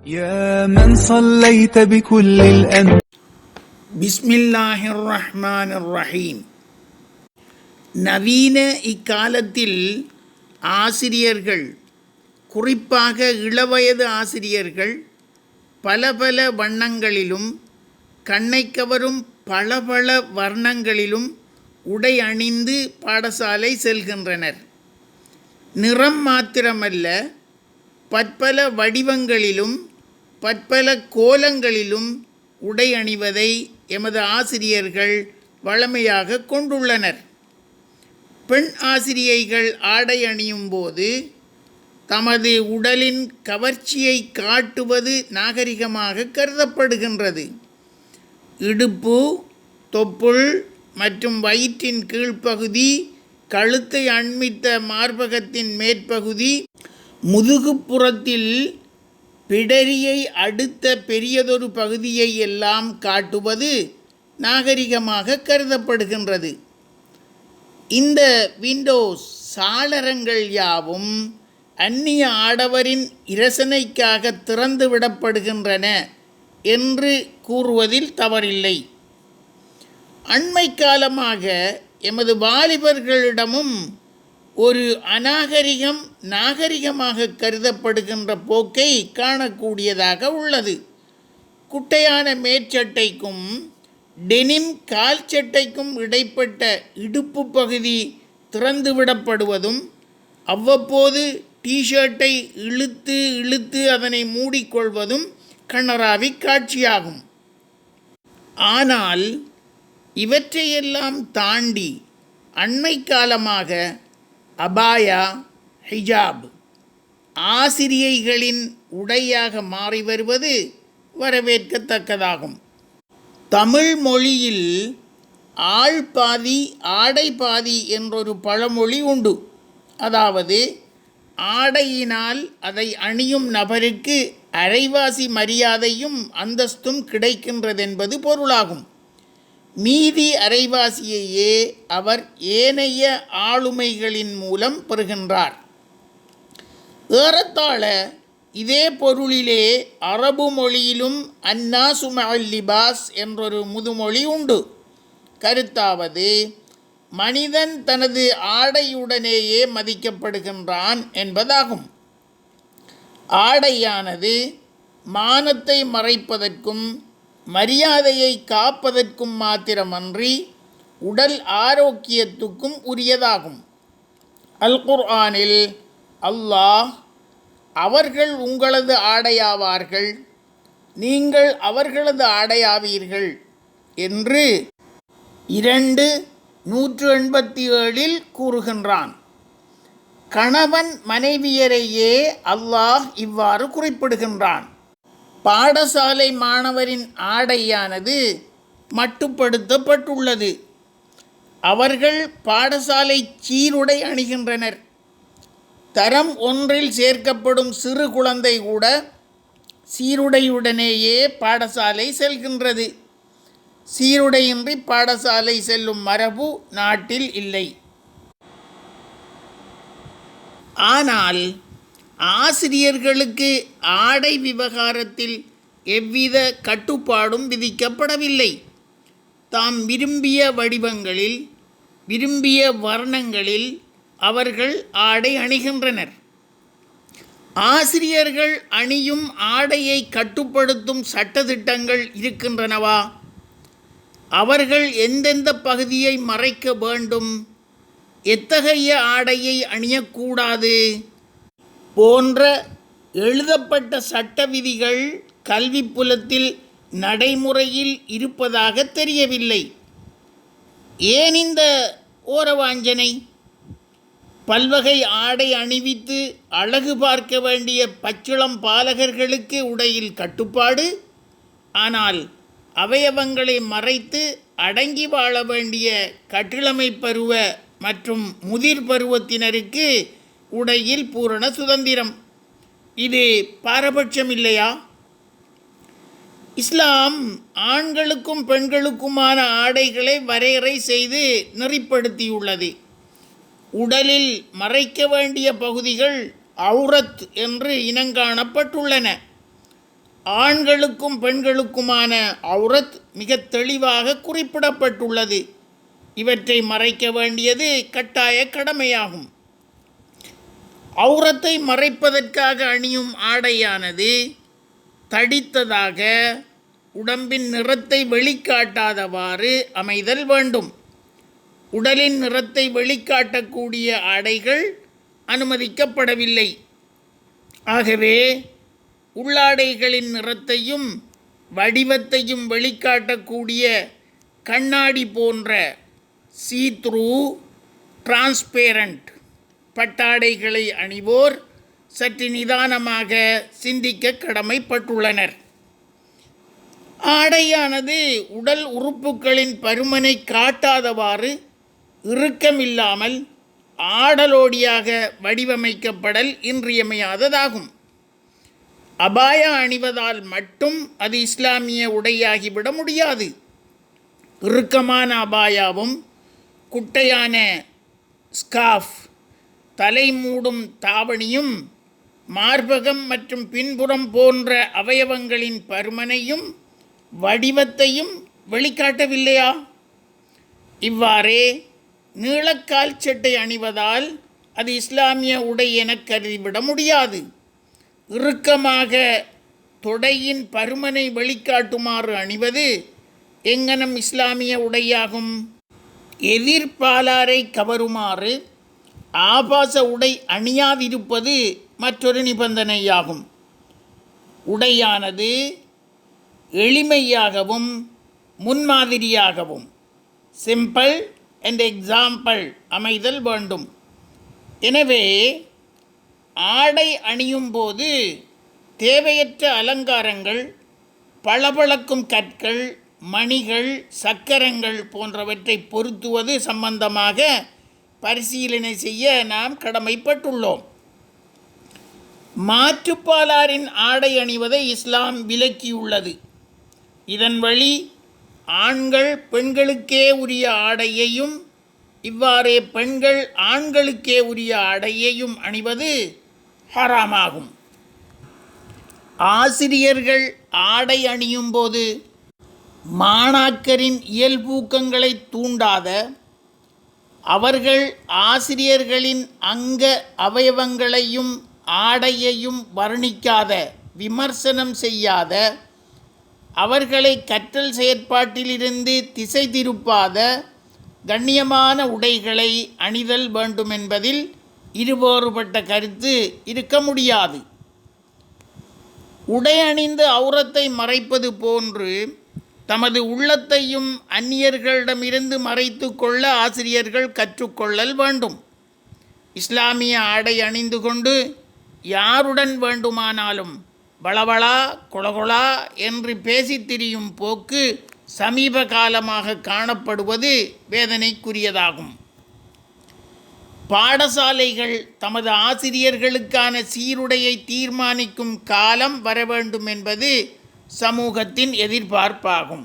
يا من صليت بكل الأنبياء பிஸ்மில்லாஹிர் ரஹ்மான் ரஹீம் நவீன இக்காலத்தில் ஆசிரியர்கள் குறிப்பாக இளவயது ஆசிரியர்கள் பல பல வண்ணங்களிலும் கண்ணை கவரும் பல பல வர்ணங்களிலும் உடை அணிந்து பாடசாலை செல்கின்றனர் நிறம் மாத்திரமல்ல பற்பல வடிவங்களிலும் பற்பல கோலங்களிலும் உடை அணிவதை எமது ஆசிரியர்கள் வழமையாக கொண்டுள்ளனர். பெண் ஆசிரியைகள் ஆடை அணியும் போது தமது உடலின் கவர்ச்சியை காட்டுவது நாகரிகமாக கருதப்படுகின்றது. இடுப்பு தொப்புள் மற்றும் வயிற்றின் கீழ்ப்பகுதி கழுத்தை அண்மித்த மார்பகத்தின் மேற்பகுதி முதுகுப்புறத்தில் பிடரியை அடுத்த பெரியதொரு பகுதியை எல்லாம் காட்டுவது நாகரிகமாக கருதப்படுகின்றது. இந்த விண்டோஸ் சாளரங்கள் யாவும் அந்நிய ஆடவரின் இரசனைக்காக திறந்து விடப்படுகின்றன என்று கூறுவதில் தவறில்லை. அண்மை காலமாக எமது வாலிபர்களிடமும் ஒரு அநாகரிகம் நாகரிகமாக கருதப்படுகின்ற போக்கை காணக்கூடியதாக உள்ளது. குட்டையான மேற்சட்டைக்கும் டெனிம் கால் சட்டைக்கும் இடைப்பட்ட இடுப்பு பகுதி திறந்துவிடப்படுவதும் அவ்வப்போது டிஷர்ட்டை இழுத்து இழுத்து அதனை மூடிக்கொள்வதும் கண்ணராவி காட்சியாகும். ஆனால் இவற்றையெல்லாம் தாண்டி அண்மை காலமாக அபாயா ஹிஜாப். ஆசிரியைகளின் உடையாக மாறி வருவது வரவேற்கத்தக்கதாகும். தமிழ் மொழியில் ஆள் பாதி ஆடை பாதி என்றொரு பழமொழி உண்டு. அதாவது ஆடையினால் அதை அணியும் நபருக்கு அரைவாசி மரியாதையும் அந்தஸ்தும் கிடைக்கின்றதென்பது பொருளாகும். மீதி அரைவாசியையே அவர் ஏனைய ஆளுமைகளின் மூலம் பெறுகின்றார். ஏறத்தாழ இதே பொருளிலே அரபு மொழியிலும் அன்னா லிபாஸ் என்றொரு முதுமொழி உண்டு. கருத்தாவது மனிதன் தனது ஆடையுடனேயே மதிக்கப்படுகின்றான் என்பதாகும். ஆடையானது மானத்தை மறைப்பதற்கும் மரியாதையை காப்பதற்கும் மாத்திரமன்றி உடல் ஆரோக்கியத்துக்கும் உரியதாகும். அல் குர்ஆனில் அல்லாஹ் அவர்கள் உங்களது ஆடையாவார்கள் நீங்கள் அவர்களது ஆடையாவீர்கள் என்று இரண்டு நூற்று எண்பத்தி ஏழில் கூறுகின்றான். கணவன் மனைவியரையே அல்லாஹ் இவ்வாறு குறிப்பிடுகின்றான். பாடசாலை மாணவரின் ஆடையானது மட்டுப்படுத்தப்பட்டுள்ளது. அவர்கள் பாடசாலை சீருடை அணிகின்றனர். தரம் ஒன்றில் சேர்க்கப்படும் சிறு குழந்தை கூட சீருடையுடனேயே பாடசாலை செல்கின்றது. சீருடையின்றி பாடசாலை செல்லும் மரபு நாட்டில் இல்லை. ஆனால் ஆசிரியர்களுக்கு ஆடை விவகாரத்தில் எவ்வித கட்டுப்பாடும் விதிக்கப்படவில்லை. தாம் விரும்பிய வடிவங்களில் விரும்பிய வர்ணங்களில் அவர்கள் ஆடை அணிகின்றனர். ஆசிரியர்கள் அணியும் ஆடையை கட்டுப்படுத்தும் சட்டத்திட்டங்கள் இருக்கின்றனவா? அவர்கள் எந்தெந்த பகுதியை மறைக்க வேண்டும்? எத்தகைய ஆடையை அணியக்கூடாது? போன்ற எழுதப்பட்ட சட்ட விதிகள் கல்வி புலத்தில் நடைமுறையில் இருப்பதாக தெரியவில்லை. ஏன் இந்த ஓரவாஞ்சனை? பல்வகை ஆடை அணிவித்து அழகு பார்க்க வேண்டிய பச்சிளம் பாலகர்களுக்கு உடையில் கட்டுப்பாடு? ஆனால் அவயவங்களை மறைத்து அடங்கி வாழ வேண்டிய கட்டிளமை பருவ மற்றும் முதிர் பருவத்தினருக்கு உடையில் பூரண சுதந்திரம். இது பாரபட்சம் இல்லையா? இஸ்லாம் ஆண்களுக்கும் பெண்களுக்குமான ஆடைகளை வரையறை செய்து நெறிப்படுத்தியுள்ளது. உடலில் மறைக்க வேண்டிய பகுதிகள் அவுரத் என்று இனங்காணப்பட்டுள்ளன. ஆண்களுக்கும் பெண்களுக்குமான அவுரத் மிக தெளிவாக குறிப்பிடப்பட்டுள்ளது. இவற்றை மறைக்க வேண்டியது கட்டாய கடமையாகும். அவுரத்தை மறைப்பதற்காக அணியும் ஆடையானது தடித்ததாக உடம்பின் நிறத்தை வெளிக்காட்டாதவாறு அமைதல் வேண்டும். உடலின் நிறத்தை வெளிக்காட்டக்கூடிய ஆடைகள் அனுமதிக்கப்படவில்லை. ஆகவே உள்ளாடைகளின் நிறத்தையும் வடிவத்தையும் வெளிக்காட்டக்கூடிய கண்ணாடி போன்ற சீத்ரூ டிரான்ஸ்பேரண்ட் பட்டாடைகளை அணிவோர் சற்று நிதானமாக சிந்திக்க கடமைப்பட்டுள்ளனர். ஆடையானது உடல் உறுப்புகளின் பருமனை காட்டாதவாறு இறுக்கமில்லாமல் ஆடலோடியாக வடிவமைக்கப்படல் இன்றியமையாததாகும். அபாயா அணிவதால் மட்டும் அது இஸ்லாமிய உடையாகிவிட முடியாது. இறுக்கமான அபாயாவும் குட்டையான ஸ்காஃப் தலைமூடும் தாவணியும் மார்பகம் மற்றும் பின்புறம் போன்ற அவயவங்களின் பருமனையும் வடிவத்தையும் வெளிக்காட்டவில்லையா? இவ்வாறே நீளக்கால் சட்டை அணிவதால் அது இஸ்லாமிய உடை என கருதிவிட முடியாது. இறுக்கமாக தொடையின் பருமனை வெளிக்காட்டுமாறு அணிவது எங்கனம் இஸ்லாமிய உடையாகும்? எதிர்பாலாரை கவருமாறு ஆபாச உடை அணியாதிருப்பது மற்றொரு நிபந்தனையாகும். உடையானது எளிமையாகவும் முன்மாதிரியாகவும். சிம்பிள் அண்ட் எக்ஸாம்பிள் அமைதல் வேண்டும். எனவே ஆடை அணியும் போது தேவையற்ற அலங்காரங்கள் பளபளக்கும் கற்கள் மணிகள் சக்கரங்கள் போன்றவற்றை பொருத்துவது சம்பந்தமாக பரிசீலனை செய்ய நாம் கடமைப்பட்டுள்ளோம். மாற்றுப்பாலாரின் ஆடை அணிவதை இஸ்லாம் விலக்கியுள்ளது. இதன் வழி ஆண்கள் பெண்களுக்கே உரிய ஆடையையும் இவ்வாறே பெண்கள் ஆண்களுக்கே உரிய ஆடையையும் அணிவது ஹராமாகும். ஆசிரியர்கள் ஆடை அணியும் போது மாணாக்கரின் இயல்பூக்கங்களை தூண்டாத அவர்கள் ஆசிரியர்களின் அங்க அவயவங்களையும் ஆடையையும் வர்ணிக்காத விமர்சனம் செய்யாத அவர்களை கற்றல் செயற்பாட்டிலிருந்து திசை திருப்பாத கண்ணியமான உடைகளை அணிதல் வேண்டும் என்பதில் இருவேறுபட்ட கருத்து இருக்க முடியாது. உடை அணிந்து அவுரத்தை மறைப்பது போன்று தமது உள்ளத்தையும் அந்நியர்களிடமிருந்து மறைத்து கொள்ள ஆசிரியர்கள் கற்றுக்கொள்ளல் வேண்டும். இஸ்லாமிய ஆடை அணிந்து கொண்டு யாருடன் வேண்டுமானாலும் வளவளா குளகுளா என்று பேசித் திரியும் போக்கு சமீப காலமாக காணப்படுவது வேதனைக்குரியதாகும். பாடசாலைகள் தமது ஆசிரியர்களுக்கான சீருடையை தீர்மானிக்கும் காலம் வர வேண்டும் என்பது சமூகத்தின் எதிர்பார்ப்பாகும்.